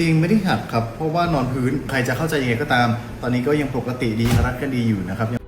ตียงไม่ได้หักครับ เพราะว่านอนพื้นใครจะเข้าใจยังไงก็ตาม ตอนนี้ก็ยังปกติดีรักกันดีอยู่นะครับ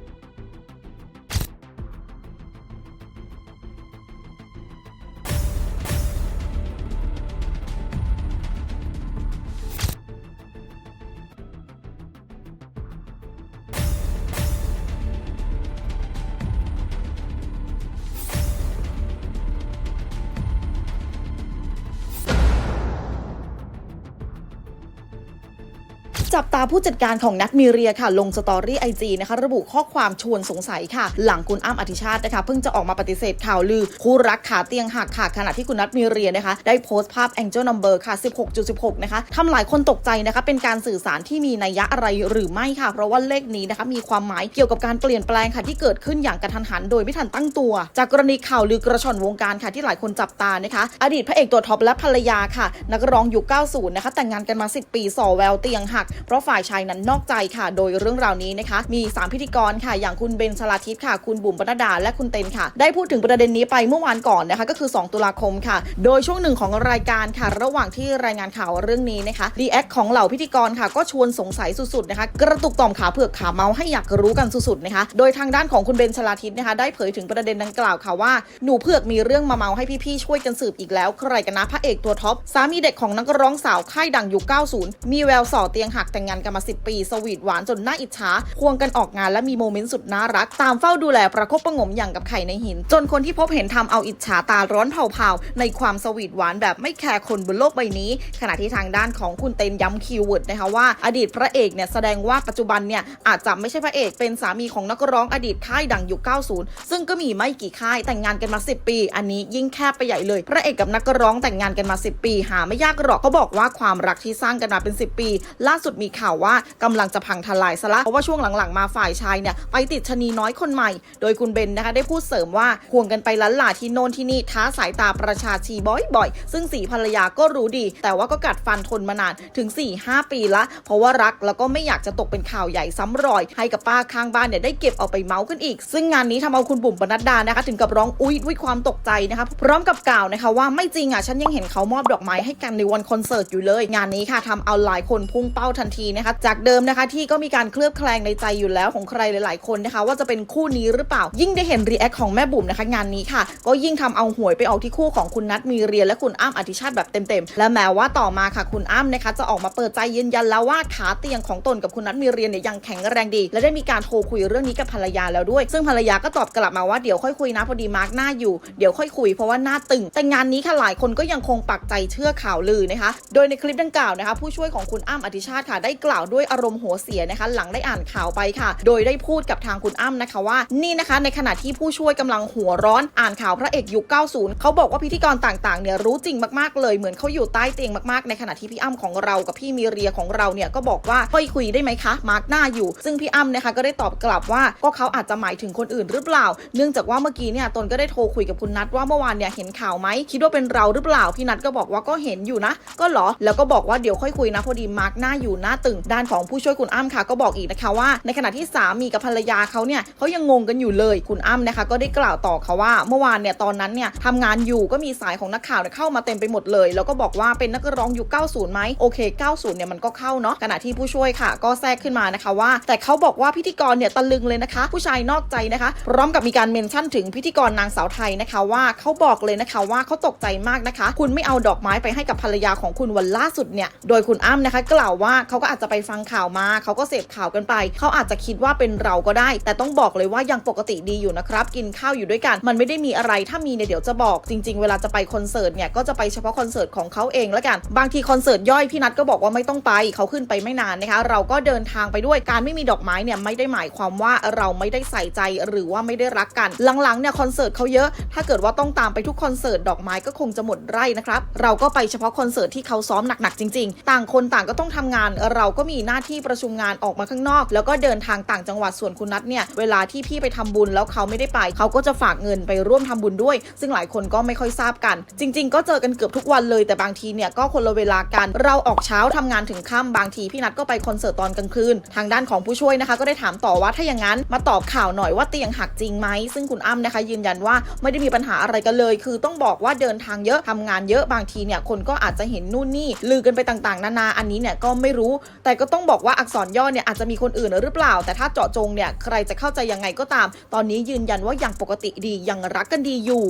จับตาผู้จัดการของนัทมีเรียค่ะ ลงสตอรี่ไอจีนะคะระบุข้อความชวนสงสัยค่ะ หลังคุณอ้ำอธิชาตินะคะเพิ่งจะออกมาปฏิเสธข่าวลือ คู่รักขาเตียงหักค่ะขณะที่คุณนัทมีเรียนะคะ ได้โพสต์ภาพ Angel Number ค่ะ 16.16 นะคะทำหลายคนตกใจนะคะ เป็นการสื่อสารที่มีนัยยะอะไรหรือไม่ค่ะ เพราะว่าเลขนี้นะคะมีความหมายเกี่ยวกับการเปลี่ยนแปลงค่ะที่เกิดขึ้นอย่างกระทันหันโดยไม่ทันตั้งตัว จากกรณีข่าวลือกระชอนวงการค่ะที่หลายคนจับตานะคะอดีตพระเอกตัวท็อปและภรรยาค่ะ นักร้องยุค90นะคะแต่งงานกันมา 10 ปีส่อแววเตียงหักเพราะฝ่ายชายนั้นนอกใจค่ะ โดยเรื่องราวนี้นะคะ มี 3 พิธีกรค่ะ อย่างคุณเบนชลาทิศค่ะ คุณบุ๋มปนัดดา และคุณเต็นค่ะ ได้พูดถึงประเด็นนี้ไปเมื่อวานก่อนนะคะ ก็คือ 2 ตุลาคมค่ะ โดยช่วงหนึ่งของรายการค่ะ ระหว่างที่รายงานข่าวเรื่องนี้นะคะรีแอคของเหล่าพิธีกรค่ะ ก็ชวนสงสัยสุดๆนะคะ กระตุกต่อมขาเผือกขาเมาให้อยากรู้กันสุดๆนะคะ โดยทางด้านของคุณเบนชลาทิศนะคะ ได้เผยถึงประเด็นดังกล่าวค่ะว่าหนูเผือกมีเรื่องมาเมาให้พี่ๆช่วยกันสืบอีกแล้วใครกันนะพระเอกตัวท็อปสามีเด็กของนักร้องสาวค่ายดังยุค90 มีแววส่อเตียงหักแต่งงานกันมา 10 ปี สวีทหวานจนน่าอิจฉาควงกันออกงานและมีโมเมนต์สุดน่ารัก ตามเฝ้าดูแลประคบประงมอย่างกับไข่ในหิน จนคนที่พบเห็นทำเอาอิจฉาตาร้อนเผาๆ ในความสวีทหวานแบบไม่แคร์คนบนโลกใบนี้ ขณะที่ทางด้านของคุณเต็นย้ำคีย์เวิร์ดนะคะว่าอดีตพระเอกเนี่ยแสดงว่าปัจจุบันเนี่ยอาจจะไม่ใช่พระเอกเป็นสามีของนักร้องอดีตค่ายดังยุค 90 ซึ่งก็มีไม่กี่ค่ายแต่งงานกันมา 10 ปี อันนี้ยิ่งแคบไปใหญ่เลย พระเอกกับนักร้องแต่งงานกันมา 10 ปี หาไม่ยากหรอกเขาบอกว่าความรักที่สร้างกันมาเป็น 10 ปี ล่าสุดมีข่าวว่ากำลังจะพังทลายซะละเพราะว่าช่วงหลังๆมาฝ่ายชายเนี่ยไปติดชะนีน้อยคนใหม่ โดยคุณเบนนะคะได้พูดเสริมว่าควงกันไปล้านหลาที่โน่นที่นี่ท้าสายตาประชาชีบ่อยๆ ซึ่งสีภรรยาก็รู้ดี แต่ว่าก็กัดฟันทนมานานถึง 4-5 ปีละ เพราะว่ารักแล้วก็ไม่อยากจะตกเป็นข่าวใหญ่ซ้ำรอย ให้กับป้าข้างบ้านเนี่ยได้เก็บเอาไปเมาส์กันอีก ซึ่งงานนี้ทำเอาคุณบุ๋มปนัดดานะคะ ถึงกับร้องอุ๊ยด้วยความตกใจนะคะพร้อมกับกล่าวนะคะว่าไม่จริงอะฉันยังเห็นเขามอบดอกไม้ให้กันในวันคอนเสิร์ตอยู่เลย งานนี้ค่ะทำเอาหลายคนพุ่งเป้าทันทีนะคะจากเดิมนะคะที่ก็มีการเคลือบแคลงในใจอยู่แล้วของใครหลาย ๆ คนนะคะ ว่าจะเป็นคู่นี้หรือเปล่า ยิ่งได้เห็นรีแอคของแม่บุ๋มนะคะงานนี้ค่ะ ก็ยิ่งทำเอาหวยไปออกที่คู่ของคุณนัทมีเรียและคุณอ้ำอธิชาติแบบเต็ม ๆ และแม้ว่าต่อมาค่ะคุณอ้ำนะคะ จะออกมาเปิดใจยืนยันแล้วว่าขาเตียงของตนกับคุณนัทมีเรียเนี่ยยังแข็งแรงดี และได้มีการโทรคุยเรื่องนี้กับภรรยาแล้วด้วย ซึ่งภรรยาก็ตอบกลับมาว่าเดี๋ยวค่อยคุยนะพอดีมาร์กหน้าอยู่เดี๋ยวค่อยคุยเพราะว่าหน้าตึง แต่งานนี้ค่ะหลายคนก็ยังคงปักใจเชื่อข่าวลือนะคะ โดยในคลิปดังกล่าวนะคะ ผู้ช่วยของคุณอ้ำอธิชาติค่ะได้กล่าวด้วยอารมณ์หัวเสียนะคะ หลังได้อ่านข่าวไปค่ะ โดยได้พูดกับทางคุณอ้ำนะคะว่า นี่นะคะ ในขณะที่ผู้ช่วยกำลังหัวร้อนอ่านข่าวพระเอกยุค 90 เขาบอกว่าพิธีกรต่างๆเนี่ยรู้จริงมากๆเลยเหมือนเขาอยู่ใต้เตียงมากๆ ในขณะที่พี่อ้ำของเรากับพี่มีเรียของเราเนี่ยก็บอกว่าค่อยคุยได้ไหมคะมาร์กหน้าอยู่ ซึ่งพี่อ้ำนะคะก็ได้ตอบกลับว่าก็เขาอาจจะหมายถึงคนอื่นหรือเปล่า เนื่องจากว่าเมื่อกี้เนี่ยตนก็ได้โทรคุยกับคุณนัทว่าเมื่อวานเนี่ยเห็นข่าวไหมคิดว่าเป็นเราหรือเปล่าพี่นัทก็บอกว่าก็เห็นอยู่นะ ก็หรอแล้วก็บอกว่าเดี๋ยวค่อยคุยนะพอดีมาร์กหน้าอยู่หน้าตึง ด้านของผู้ช่วยคุณอ้ำค่ะ ก็บอกอีกนะคะว่า ในขณะที่สามีกับภรรยาเขาเนี่ยเขายังงงกันอยู่เลยคุณอ้ำนะคะ ก็ได้กล่าวต่อค่ะว่า เมื่อวานเนี่ยตอนนั้นเนี่ยทำงานอยู่ก็มีสายของนักข่าวเข้ามาเต็มไปหมดเลย แล้วก็บอกว่าเป็นนักร้องยุค90ไหมโอเค 90เนี่ยมันก็เข้าเนาะขณะที่ผู้ช่วยค่ะ ก็แทรกขึ้นมานะคะว่า แต่เขาบอกว่าพิธีกรเนี่ยตะลึงเลยนะคะ ผู้ชายนอกใจนะคะ พร้อมกับมีการเมนชั่นถึงพิธีกรนางสาวไทยนะคะว่าเขาบอกเลยนะคะว่าเขาตกใจมากนะคะ คุณไม่เอาดอกไม้ไปให้กับภรรยาของคุณวันล่าสุดเนี่ยโดยคุณอ้ำนะคะ กล่าวว่าเขาก็อาจจะไปฟังข่าวมาเขาก็เสพข่าวกันไป เขาอาจจะคิดว่าเป็นเราก็ได้ แต่ต้องบอกเลยว่ายังปกติดีอยู่นะครับ กินข้าวอยู่ด้วยกัน มันไม่ได้มีอะไรถ้ามีเนี่ยเดี๋ยวจะบอกจริง ๆ เวลาจะไปคอนเสิร์ตเนี่ยก็จะไปเฉพาะคอนเสิร์ตของเขาเองแล้วกัน บางทีคอนเสิร์ตย่อยพี่นัทก็บอกว่าไม่ต้องไปเขาขึ้นไปไม่นานนะคะ เราก็เดินทางไปด้วยการไม่มีดอกไม้เนี่ยไม่ได้หมายความว่าเราไม่ได้ใส่ใจหรือว่าไม่ได้รักกันหลังๆเนี่ยคอนเสิร์ตเขาเยอะ ถ้าเกิดว่าต้องตามไปทุกคอนเสิร์ตดอกไม้ก็คงจะหมดไร่นะครับเราก็ไปเฉพาะคอนเสิร์ตที่เขาซ้อมหนักๆจริง ๆ ต่างคนต่างก็ต้องทำงานเราก็มีหน้าที่ประชุมงานออกมาข้างนอก แล้วก็เดินทางต่างจังหวัดส่วนคุณนัทเนี่ยเวลาที่พี่ไปทำบุญแล้วเขาไม่ได้ไป เขาก็จะฝากเงินไปร่วมทำบุญด้วย ซึ่งหลายคนก็ไม่ค่อยทราบกัน จริง ๆ ก็เจอกันเกือบทุกวันเลยแต่บางทีเนี่ยก็คนละเวลากัน เราออกเช้าทำงานถึงค่ำบางทีพี่นัทก็ไปคอนเสิร์ตตอนกลางคืน ทางด้านของผู้ช่วยนะคะ ก็ได้ถามต่อว่าถ้าอย่างนั้นมาตอบข่าวหน่อยว่าเตียงหักจริงไหมซึ่งคุณอ้ำนะคะ ยืนยันว่าไม่ได้มีปัญหาอะไรกันเลย คือต้องบอกว่าเดินทางเยอะทำงานเยอะบางทีเนี่ยคนก็อาจจะเห็นนู่นนี่ลือกันไปต่างๆ นานาอันนี้เนี่ยก็ไม่รู้แต่ก็ต้องบอกว่าอักษรย่อเนี่ยอาจจะมีคนอื่นหรือเปล่า แต่ถ้าเจาะจงเนี่ยใครจะเข้าใจยังไงก็ตาม ตอนนี้ยืนยันว่ายังปกติดียังรักกันดีอยู่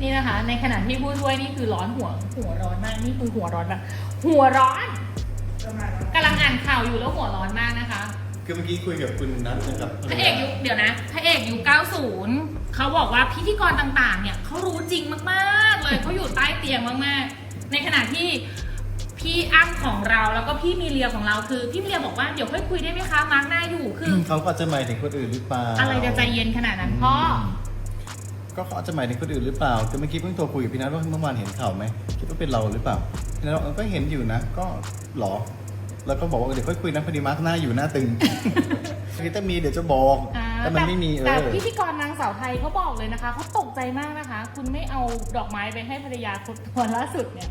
นี่นะคะ ในขณะที่ผู้ช่วยนี่คือร้อนหัวหัวร้อนมากนี่คือหัวร้อนแบบหัวร้อนกำลังอ่านข่าวอยู่แล้วหัวร้อนมากนะคะคือเมื่อกี้คุยกับคุณนัทนะครับพระเอกยุคเดี๋ยวนะพระเอกยุค90 เขาบอกว่าพิธีกรต่างๆ เนี่ยเขารู้จริงมากๆ เลยเขาอยู่ใต้เตียงมากๆ ในขณะที่ พี่อ้ำของเราแล้วก็พี่มีเลียของเราคือพี่มีเลียบอกว่าเดี๋ยวค่อยคุยได้ไหมคะมาร์กหน้าอยู่คือ เขาก็อาจจะหมายถึงคนอื่นหรือเปล่าอะไรจะใจเย็นขนาดนั้นพ่อก็เขาอาจจะหมายถึงคนอื่นหรือเปล่าแต่เมื่อกี้เพิ่งโทรคุยกับพี่นัทว่าเมื่อวานเห็นข่าวไหมคิดว่าเป็นเราหรือเปล่าพี่นัทบอกเออก็เห็นอยู่นะ ก็หรอ แล้วก็บอกว่าเดี๋ยวค่อยคุยนะพอดีมาร์กหน้าอยู่หน้าตึงถ้ามีเดี๋ยวจะบอก อ่าแต่มันไม่มีเอแต่อ พิธีกรนางสาวไทยเขาบอกเลยนะคะเขาตกใจมากนะคะ คุณไม่เอาดอกไม้ไปให้ภรรยาคนคนล่าสุดเนี่ย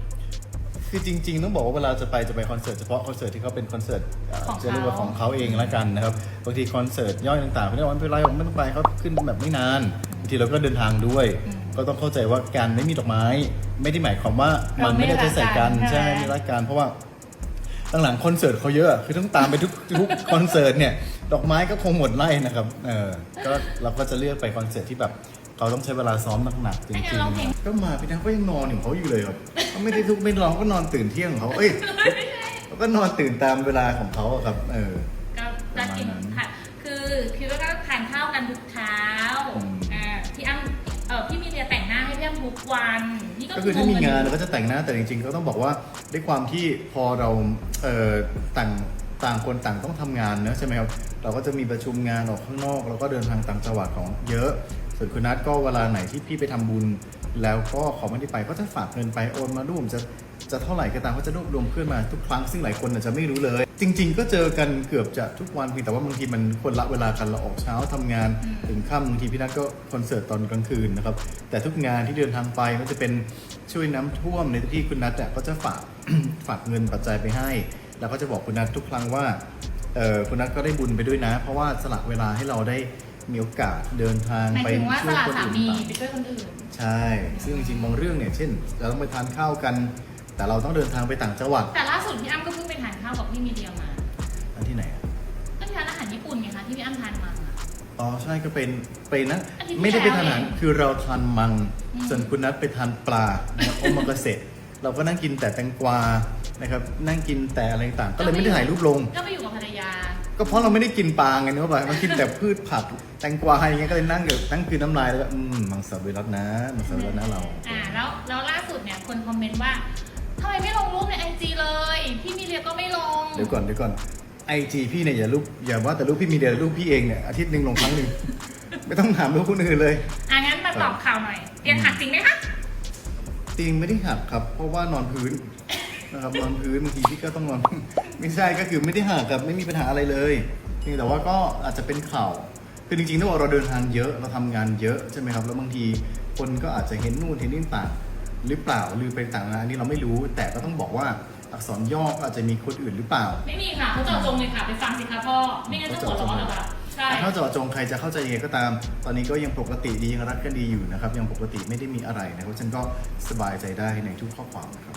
คือจริง ๆ ต้องบอกว่าเวลาจะไปจะไปคอนเสิร์ตเฉพาะคอนเสิร์ตที่เขาเป็นคอนเสิร์ตเอ่อของเขา จะเรียกว่าของเขาเองละกันนะครับบางทีคอนเสิร์ตย่อยต่างๆพี่นัทบอกไม่เป็นไรผมไม่ต้องไปเขาขึ้นแบบไม่นานบางทีเราก็เดินทางด้วย ก็ต้องเข้าใจว่าการไม่มีดอกไม้ ไม่ได้หมายความว่ามันไม่ได้จะใส่กันใช่ไหมไม่รักกันเพราะว่า หลังๆคอนเสิร์ตเขาเยอะ คือต้องตามไปทุก ทุกคอนเสิร์ตเนี่ย ดอกไม้ก็คงหมดไล่นะครับ เออ ก็เราก็จะเลือกไปคอนเสิร์ตที่แบบ เขาต้องใช้เวลาซ้อมหนักๆจไม่ริงั้งนร้องเพลง ๆก็มาพี่นัทก็ยังนอนอยู่ของเขาอยู่เลยครับเขาไม่ได้ทุกไม่ร้องก็นอนตื่นเที่ยงของเขาเอ้ยเขาก็นอนตื่นตามเวลาของเขาอะครับ เออ ก็จะกินประมาณนั้นค่ะ คือคิดว่าก็ทานข้าวกันทุกเช้าอืม อ่าพี่อ้ำเออพี่มีเรียแต่งหน้าให้พี่อ้ำทุกวัน นี่ก็ก็คือถ้ามีงานงเรากัก็จะแต่งหน้าแต่จริงๆ ก็ต้องบอกว่าด้วยความที่พอเราเอ่อต่างต่างคนต่างต้องทำงานเนอะใช่ไหมครับเราก็จะมีประชุมงานออกข้างนอก แล้วก็เดินทางต่างจังหวัดของเยอะ ส่วนคุณนัทก็เวลาไหนที่พี่ไปทำบุญ แล้วก็เขาไม่ได้ไปก็จะฝากเงินไปโอนมาร่วมจะจะเท่าไหร่ก็ตามเขาจะรวบรวมเพื่อนมาทุกครั้งซึ่งหลายคนอาจจะไม่รู้เลย จริง ๆ ก็เจอกันเกือบจะทุกวันเพียงแต่ว่าบางทีมันคนละเวลากันเราออกเช้าทำงาน ถึงค่ำบางทีพี่นัทก็คอนเสิร์ตตอนกลางคืนนะครับแต่ทุกงานที่เดินทางไปก็จะเป็นช่วยน้ำท่วมในที่คุณนัทเนี่ยก็จะฝากฝากเงินปัจจัยไปให้ แล้วก็จะบอกคุณนัททุกครั้งว่าเออคุณนัทก็ได้บุญไปด้วยนะ เพราะว่าสละเวลาให้เราได้ มีโอกาสเดินทางหมายไปถึงว่าช่สวยละคนสาอื่นมีต่าง ไปช่วยคนอื่น ใช่ ซึ่งจริงๆบางเรื่องเนี่ยเช่น เราต้องไปทานข้าวกัน แต่เราต้องเดินทางไปต่างจังหวัดแต่ล่าสุดพี่อ้ำก็เพิ่งไปทานข้าวกับพี่มีเดียมา อันที่ไหนอะก็ที่ร้านอาหารญี่ปุ่นไงคะที่พี่อ้ำทานมาอะอ๋อใช่ก็เป็นไปนะอาทิตย์ที่ไม่ได้ไปทานอาหารแล้วเองคือเราทานมัง อืม ส่วนคุณนัทไปทานปลานะครับโอมากาเสะเราก็นั่งกินแต่แตงกวานะครับนั่งกินแต่อะไรต่างๆก็เลยไม่ได้ถ่ายรูปลง ก็ไปอยู่กับภรรยา ก็เพราะเราไม่ได้กินปลาไงเนื้อปลามันกินแต่พืชผักแตงกวาอะไรเงี้ยก็เลยนั่งกับนั่งคืนน้ำลายแล้วก็อืมมังสวิรัตนะมังสวิรัตนะเรา อ่าแล้วแล้วล่าสุดเนี่ยคนคอมเมนต์ว่าทำไมไม่ลงรูปในไอจีเลย พี่มีเรียก็ไม่ลงเดี๋ยวก่อนเดี๋ยวก่อนไอจีพี่เนี่ยอย่ารูปอย่าว่าแต่รูปพี่มีเดียรูปพี่เองเนี่ยอาทิตย์หนึ่งลงครั้งหนึ่ง ไม่ต้องถามรูปคนอื่นเลย อะงั้นมาตอบข่าวหน่อยเตียงหักจริงไหมคะเตียงไม่ได้หักครับ เพราะว่านอนพื้น นะครับนอนพื้นบางทีพี่ก็ต้องนอน ไม่ใช่ก็คือไม่ได้หักครับไม่มีปัญหาอะไรเลยเพียงแต่ว่าก็อาจจะเป็นข่าวคือจริงๆต้องบอกเราเดินทางเยอะเราทำงานเยอะใช่ไหมครับแล้วบางทีคนก็อาจจะเห็นนู่นเห็นนี่ต่างหรือเปล่าหรือเป็นต่างๆอันนี้เราไม่รู้ แต่ก็ต้องบอกว่าอักษรย่อก็อาจจะมีคนอื่นหรือเปล่า ไม่มีค่ะเขาเจาะจงเลยค่ะไปฟังสิคะพ่อไม่งั้นจะหัวร้อนเหรอคะใช่แต่ถ้าเจาะจงใครจะเข้าใจยังไงก็ตาม ตอนนี้ก็ยังปกติดียังรักกันดีอยู่นะครับ ยังปกติไม่ได้มีอะไรนะครับฉันก็สบายใจได้ในทุกข้อความนะครับ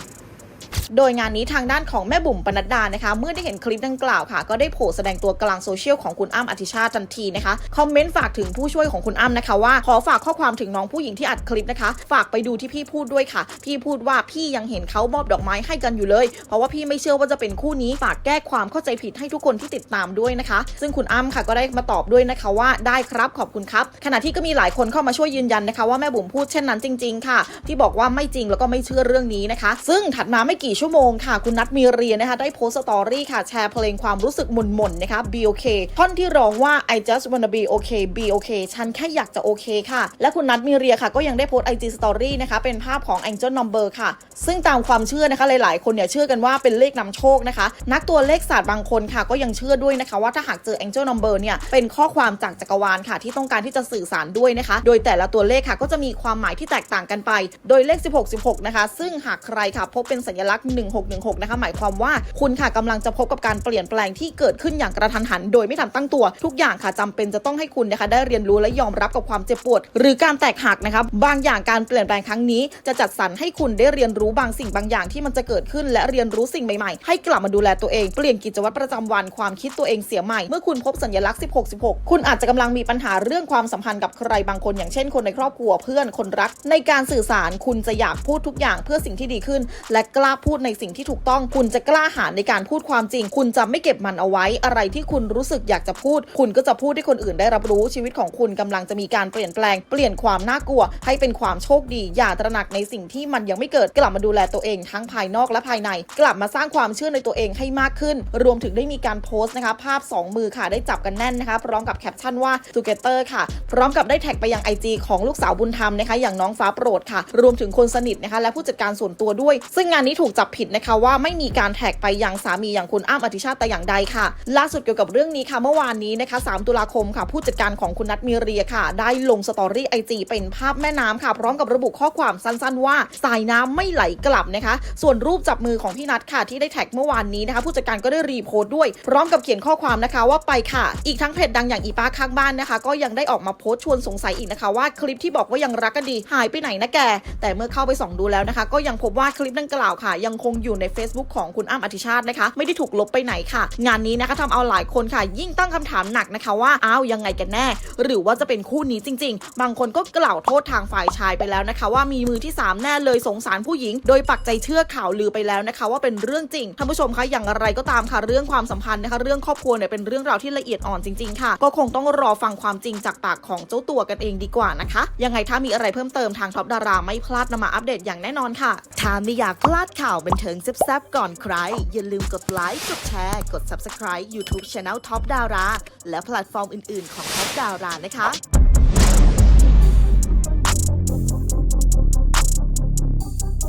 โดยงานนี้ทางด้านของแม่บุ๋มปนัดดานะคะ เมื่อได้เห็นคลิปดังกล่าวค่ะ ก็ได้โผล่แสดงตัวกลางโซเชียลของคุณอ้ำอธิชาติทันทีนะคะ คอมเมนต์ฝากถึงผู้ช่วยของคุณอ้ำนะคะว่า ขอฝากข้อความถึงน้องผู้หญิงที่อัดคลิปนะคะ ฝากไปดูที่พี่พูดด้วยค่ะ พี่พูดว่าพี่ยังเห็นเขามอบดอกไม้ให้กันอยู่เลย เพราะว่าพี่ไม่เชื่อว่าจะเป็นคู่นี้ ฝากแก้ความเข้าใจผิดให้ทุกคนที่ติดตามด้วยนะคะ ซึ่งคุณอ้ำค่ะก็ได้มาตอบด้วยนะคะว่าได้ครับขอบคุณครับ ขณะที่ก็มีหลายคนเข้ามาช่วยยืนยันนะคะว่าแม่บุ๋มพูดเช่นนั้นจริง ๆ ค่ะ ที่บอกว่าไม่จริงแล้วก็ไม่เชื่อเรื่องนี้นะคะ ซึ่งถัดมาไม่กี่24 ชั่วโมงค่ะ คุณนัทมีเรียนะคะ ได้โพสต์สตอรี่ค่ะ แชร์เพลงความรู้สึกหม่นๆนะคะ be okay ท่อนที่ร้องว่า I just wanna be okay be okay ฉันแค่อยากจะโอเคค่ะ และคุณนัทมีเรียค่ะ ก็ยังได้โพสต์ IG Story นะคะ เป็นภาพของ Angel Number ค่ะ ซึ่งตามความเชื่อนะคะหลายๆ คนเนี่ยเชื่อกันว่าเป็นเลขนำโชคนะคะ นักตัวเลขศาสตร์บางคนค่ะ ก็ยังเชื่อด้วยนะคะ ว่าถ้าหากเจอ Angel Number เนี่ยเป็นข้อความจากจักรวาลค่ะ ที่ต้องการที่จะสื่อสารด้วยนะคะ โดยแต่ละตัวเลขค่ะก็จะมีความหมายที่แตกต่างกันไป โดยเลข 16 16 นะคะ ซึ่งหากใครค่ะพบเป็นสัญลักษณ1616 นะคะ หมายความว่าคุณค่ะกำลังจะพบกับการเปลี่ยนแปลงที่เกิดขึ้นอย่างกระทันหัน โดยไม่ทันตั้งตัว ทุกอย่างค่ะจำเป็นจะต้องให้คุณนะคะได้เรียนรู้และยอมรับกับความเจ็บปวด หรือการแตกหักนะคะบางอย่างการเปลี่ยนแปลงครั้งนี้ จะจัดสรรให้คุณได้เรียนรู้บางสิ่งบางอย่างที่มันจะเกิดขึ้น และเรียนรู้สิ่งใหม่ๆ ให้กลับมาดูแลตัวเองเปลี่ยนกิจวัตรประจำวันความคิดตัวเองเสียใหม่ เมื่อคุณพบสัญลักษณ์ 16 16 คุณอาจจะกำลังมีปัญหาเรื่องความสัมพันธ์กับใครบางคนอย่างเช่น คนในครอบครัวเพื่อนคนรัก ในการสื่อสารคุณจะอยากพูดทุกอย่างเพื่อสิ่งที่ดีขึ้น และกล้าพูดในสิ่งที่ถูกต้อง คุณจะกล้าหาญในการพูดความจริง คุณจะไม่เก็บมันเอาไว้ อะไรที่คุณรู้สึกอยากจะพูด คุณก็จะพูดให้คนอื่นได้รับรู้ชีวิตของคุณกำลังจะมีการเปลี่ยนแปลง เปลี่ยนความน่ากลัว ให้เป็นความโชคดี อย่าตระหนักในสิ่งที่มันยังไม่เกิดกลับมาดูแลตัวเองทั้งภายนอกและภายใน กลับมาสร้างความเชื่อในตัวเองให้มากขึ้น รวมถึงได้มีการโพสต์นะคะ ภาพ 2 มือค่ะได้จับกันแน่นนะคะพร้อมกับแคปชั่นว่า together ค่ะ พร้อมกับได้แท็กไปยัง IG ของลูกสาวบุญธรรมนะคะอย่างน้องฟ้าโปรดค่ะ รวมถึงคนสนิทนะคะและผู้จัดการส่วนตัวด้วย ซึ่งงานนี้ถูกจับผิดนะคะว่าไม่มีการแท็กไปยังสามีอย่างคุณอ้ำอธิชาติแต่อย่างใดค่ะ ล่าสุดเกี่ยวกับเรื่องนี้ค่ะเมื่อวานนี้นะคะ 3 ตุลาคมค่ะ ผู้จัดการของคุณนัทมีเรียค่ะ ได้ลงสตอรี่ไอจีเป็นภาพแม่น้ำค่ะ พร้อมกับระบุข้อความสั้นๆ ว่าสายน้ำไม่ไหลกลับนะคะ ส่วนรูปจับมือของพี่นัทค่ะ ที่ได้แท็กเมื่อวานนี้นะคะ ผู้จัดการก็ได้รีโพสต์ด้วย พร้อมกับเขียนข้อความนะคะว่าไปค่ะ อีกทั้งเพจดังอย่างอีป้าข้างบ้านนะคะ ก็ยังได้ออกมาโพสต์ชวนสงสัยอีกนะคะว่าคลิปที่บอกว่ายังรักกันดีหายไปไหนนะแกแต่เมื่อเข้าไปส่องดูแล้วนะคะ ก็ยังพบว่าคลิปดังกล่าวค่ะยังคงอยู่ใน Facebook ของคุณอ้ำอธิชาตินะคะ ไม่ได้ถูกลบไปไหนค่ะ งานนี้นะคะทำเอาหลายคนค่ะ ยิ่งตั้งคำถามหนักนะคะว่าอ้าวยังไงกันแน่ หรือว่าจะเป็นคู่นี้จริง ๆ บางคนก็กล่าวโทษทางฝ่ายชายไปแล้วนะคะ ว่ามีมือที่สามแน่เลยสงสารผู้หญิง โดยปักใจเชื่อข่าวลือไปแล้วนะคะ ว่าเป็นเรื่องจริงท่านผู้ชมคะอย่างไรก็ตามค่ะเรื่องความสัมพันธ์นะคะ เรื่องครอบครัวเนี่ยเป็นเรื่องราวที่ละเอียดอ่อนจริงๆค่ะ ก็คงต้องรอฟังความจริงจากปากของเจ้าตัวกันเองดีกว่านะคะ ยังไงถ้ามีอะไรเพิ่มเติมทางท็อปดาราไม่พลาดนำมาอัปเดตอย่างแน่นอนค่ะถ้าไม่อยากพลาดข่าวบันเทิงแซ่บๆก่อนใคร อย่าลืมกดไลค์ กดแชร์ กด Subscribe YouTube Channel Top Dara และแพลตฟอร์มอื่นๆของ Top Dara นะคะ